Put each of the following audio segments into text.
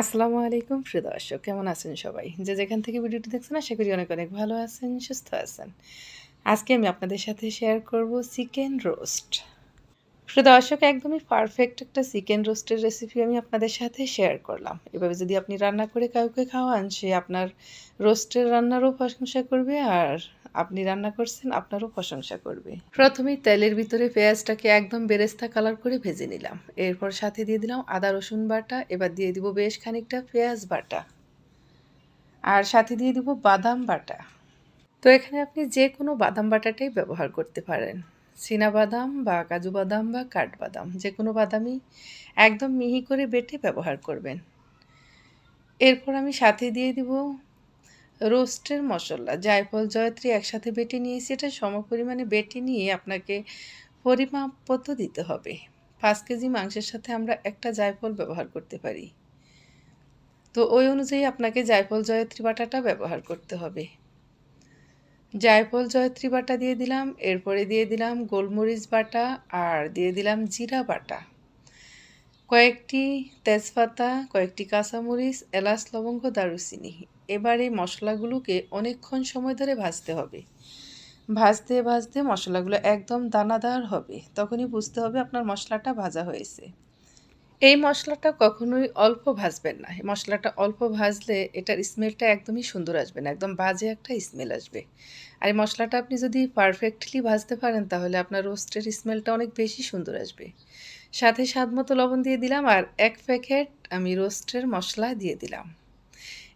আসসালামু আলাইকুম, প্রিয় দর্শক। কেমন আছেন সবাই? যে যেখান থেকে ভিডিওটি দেখছেন, আশা করি অনেক অনেক ভালো আছেন, সুস্থ আছেন। আজকে আমি আপনাদের সাথে শেয়ার করব চিকেন রোস্ট প্রিয় দর্শক, একদমই পারফেক্ট একটা চিকেন রোস্টের রেসিপি আমি আপনাদের সাথে শেয়ার করলাম। এভাবে যদি আপনি রান্না করে কাউকে খাওয়ান, সে আপনার রোস্টের রান্নারও প্রশংসা করবে আর আপনি রান্না করছেন, আপনারও প্রশংসা করবে। প্রথমেই তেলের ভিতরে পেঁয়াজটাকে একদম বেরেস্তা কালার করে ভেজে নিলাম। এরপর সাথে দিয়ে দিলাম আদা, রসুন বাটা, এবার দিয়ে দিব বেশ খানিকটা পেঁয়াজ বাটা। আর সাথে দিয়ে দিব বাদাম বাটা। তো এখানে আপনি যে কোনো বাদাম বাটাটাই ব্যবহার করতে পারেন। বাদাম বা কাজু বাদাম বা কাঠবাদাম, যে কোনো বাদামই একদম মিহি করে বেটে ব্যবহার করবেন। এরপর আমি সাথে দিয়ে দিব রোস্টের মশলা। জায়ফল, জয়ত্রী একসাথে বেটে নিয়েছি এটা সম পরিমাণে বেটে নিয়ে আপনাকে পরিমাপ দিতে হবে। পাঁচ কেজি মাংসের সাথে আমরা একটা জায়ফল ব্যবহার করতে পারি। তো ওই অনুযায়ী আপনাকে জায়ফল, জয়ত্রী বাটাটা ব্যবহার করতে হবে। জায়ফল, জয়ত্রী বাটা দিয়ে দিলাম, এরপরে দিয়ে দিলাম গোলমরিচ বাটা আর দিয়ে দিলাম জিরা বাটা। কয়েকটি তেজপাতা, কয়েকটি কাঁচামরিচ, এলাচ, লবঙ্গ, দারুচিনি এবার এই মশলাগুলোকে অনেকক্ষণ সময় ধরে ভাজতে হবে। ভাজতে ভাজতে মশলাগুলো একদম দানাদার হবে। তখনই বুঝতে হবে আপনার মশলাটা ভাজা হয়েছে। এই মশলাটা কখনোই অল্প ভাজবেন না। মশলাটা অল্প ভাজলে এটার স্মেলটা একদমই সুন্দর আসবে না। একদম বাজে একটা স্মেল আসবে। আর এই মশলাটা আপনি যদি পারফেক্টলি ভাজতে পারেন, তাহলে আপনার রোস্টের স্মেলটা অনেক বেশি সুন্দর আসবে। সাথে স্বাদ মতো লবণ দিয়ে দিলাম আর এক প্যাকেট আমি রোস্টের মশলা দিয়ে দিলাম।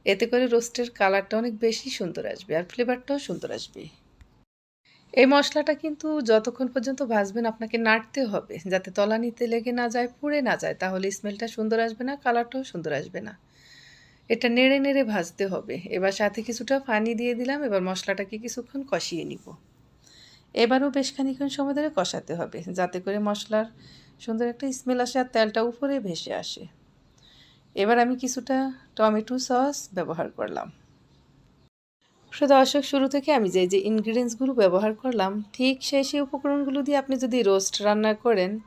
এতে করে রোস্টের কালারটা অনেক বেশি সুন্দর আসবে আর ফ্লেভারটাও সুন্দর আসবে। এই মশলাটা কিন্তু যতক্ষণ পর্যন্ত ভাজবেন আপনাকে নাড়তে হবে, যাতে তলানিতে লেগে না যায়, পুড়ে না যায়, তাহলে স্মেলটা সুন্দর আসবে না, কালারটাও সুন্দর আসবে না। এটা নেড়ে নেড়ে ভাজতে হবে। এবার সাথে কিছুটা পানি দিয়ে দিলাম, এবার মশলাটাকে কিছুক্ষণ কষিয়ে নিব। এবারও বেশ খানিক্ষণ সময় ধরে কষাতে হবে, যাতে করে মশলার সুন্দর একটা স্মেল আসে আর তেলটা উপরে ভেসে আসে। এবার আমি কিছুটা টমেটো সস ব্যবহার করলাম। দর্শক, শুরু থেকে আমি যে যে ইনগ্রিডিয়েন্টসগুলো ব্যবহার করলাম, ঠিক সেই সেই উপকরণগুলো দিয়ে আপনি যদি রোস্ট রান্না করেন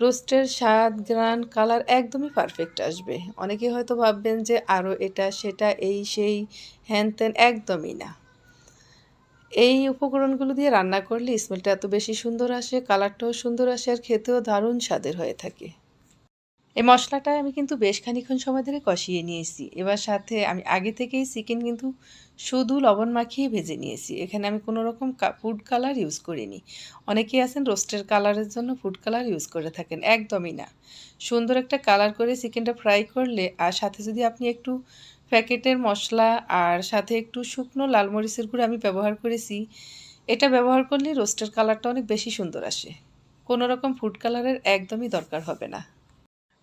রোস্টের স্বাদ গ্রান কালার একদমই পারফেক্ট আসবে। অনেকে হয়তো ভাববেন যে আরও এটা, সেটা, এই, সেই, হ্যান ত্যান একদমই না। এই উপকরণগুলো দিয়ে রান্না করলে স্মেলটা এত বেশি সুন্দর আসে কালারটাও সুন্দর আসে, আর খেতেও দারুণ স্বাদের হয়ে থাকে। এই মশলাটা আমি কিন্তু বেশ খানিক্ষণ সময় ধরে কষিয়ে নিয়েছি। এবার সাথে আমি আগে থেকেই চিকেন কিন্তু শুধু লবণ মাখিয়ে ভেজে নিয়েছি। এখানে আমি কোনো রকম ফুড কালার ইউজ করিনি। অনেকেই আছেন রোস্টের কালারের জন্য ফুড কালার ইউজ করে থাকেন, একদমই না। সুন্দর একটা কালার করে চিকেনটা ফ্রাই করলে আর সাথে যদি আপনি একটু প্যাকেটের মশলা আর সাথে একটু শুকনো লাল মরিচের গুঁড়ো আমি ব্যবহার করেছি, এটা ব্যবহার করলে রোস্টের কালারটা অনেক বেশি সুন্দর আসে। কোনো রকম ফুড কালারের একদমই দরকার হবে না।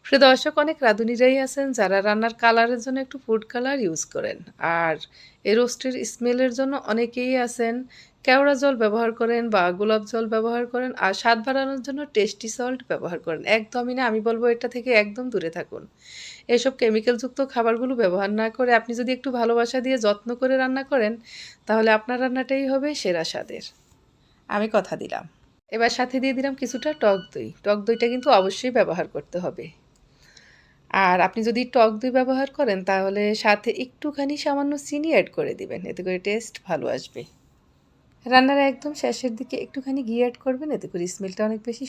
প্রিয় দর্শক, অনেক রাঁধুনিরাই আছেন যারা রান্নার কালারের জন্য একটু ফুড কালার ইউজ করেন। আর এই রোস্টের স্মেলের জন্য অনেকেই আছেন। কেওড়া জল ব্যবহার করেন বা গোলাপ জল ব্যবহার করেন আর স্বাদ বাড়ানোর জন্য টেস্টি সল্ট ব্যবহার করেন। একদমই না, আমি বলব এটা থেকে একদম দূরে থাকুন। এসব কেমিক্যালযুক্ত খাবারগুলো ব্যবহার না করে আপনি যদি একটু ভালোবাসা দিয়ে যত্ন করে রান্না করেন, তাহলে আপনার রান্নাটাই হবে সেরা স্বাদের। আমি কথা দিলাম। এবার সাথে দিয়ে দিলাম কিছুটা টক দই। টক দইটা কিন্তু অবশ্যই ব্যবহার করতে হবে। আর আপনি যদি টক দই ব্যবহার করেন, তাহলে সাথে একটুখানি সামান্য চিনি অ্যাড করে দিবেন। এতে করে টেস্ট ভালো আসবে। রান্নার একদম শেষের দিকে একটুখানি ঘি অ্যাড করবেন, এতে করে স্মেলটা অনেক বেশি